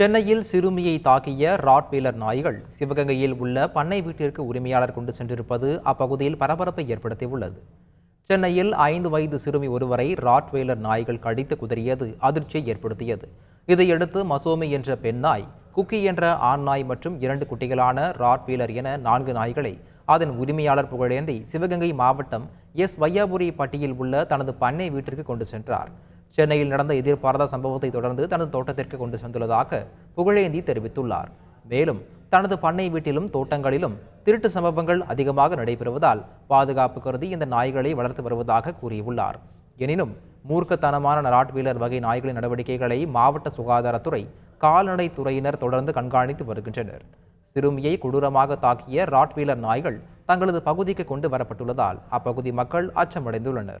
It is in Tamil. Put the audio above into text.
சென்னையில் சிறுமியை தாக்கிய ராட்வீலர் நாய்கள் சிவகங்கையில் உள்ள பண்ணை வீட்டிற்கு உரிமையாளர் கொண்டு சென்றிருப்பது அப்பகுதியில் பரபரப்பை ஏற்படுத்தியுள்ளது. சென்னையில் ஐந்து வயது சிறுமி ஒருவரை ராட்வெய்லர் நாய்கள் கடித்து குதறியது அதிர்ச்சியை ஏற்படுத்தியது. இதையடுத்து மசோமி என்ற பெண் நாய் குக்கி என்ற ஆண் நாய் மற்றும் இரண்டு குட்டிகளான ராட்வீலர் என நான்கு நாய்களை அதன் உரிமையாளர் புகழேந்தி சிவகங்கை மாவட்டம் எஸ். வையாபுரி பட்டியில் உள்ள தனது பண்ணை வீட்டிற்கு கொண்டு சென்றார். சென்னையில் நடந்த எதிர்பாராத சம்பவத்தை தொடர்ந்து தனது தோட்டத்திற்கு கொண்டு சென்றுள்ளதாக புகழேந்தி தெரிவித்துள்ளார். மேலும் தனது பண்ணை வீட்டிலும் தோட்டங்களிலும் திருட்டு சம்பவங்கள் அதிகமாக நடைபெறுவதால் பாதுகாப்பு கருதி இந்த நாய்களை வளர்த்து வருவதாக கூறியுள்ளார். எனினும் மூர்க்கத்தனமான ராட்வீலர் வகை நாய்களின் நடவடிக்கைகளை மாவட்ட சுகாதாரத்துறை கால்நடை துறையினர் தொடர்ந்து கண்காணித்து வருகின்றனர். சிறுமியை கொடூரமாக தாக்கிய ராட்வீலர் நாய்கள் தங்களது பகுதிக்கு கொண்டு வரப்பட்டுள்ளதால் அப்பகுதி மக்கள் அச்சமடைந்துள்ளனர்.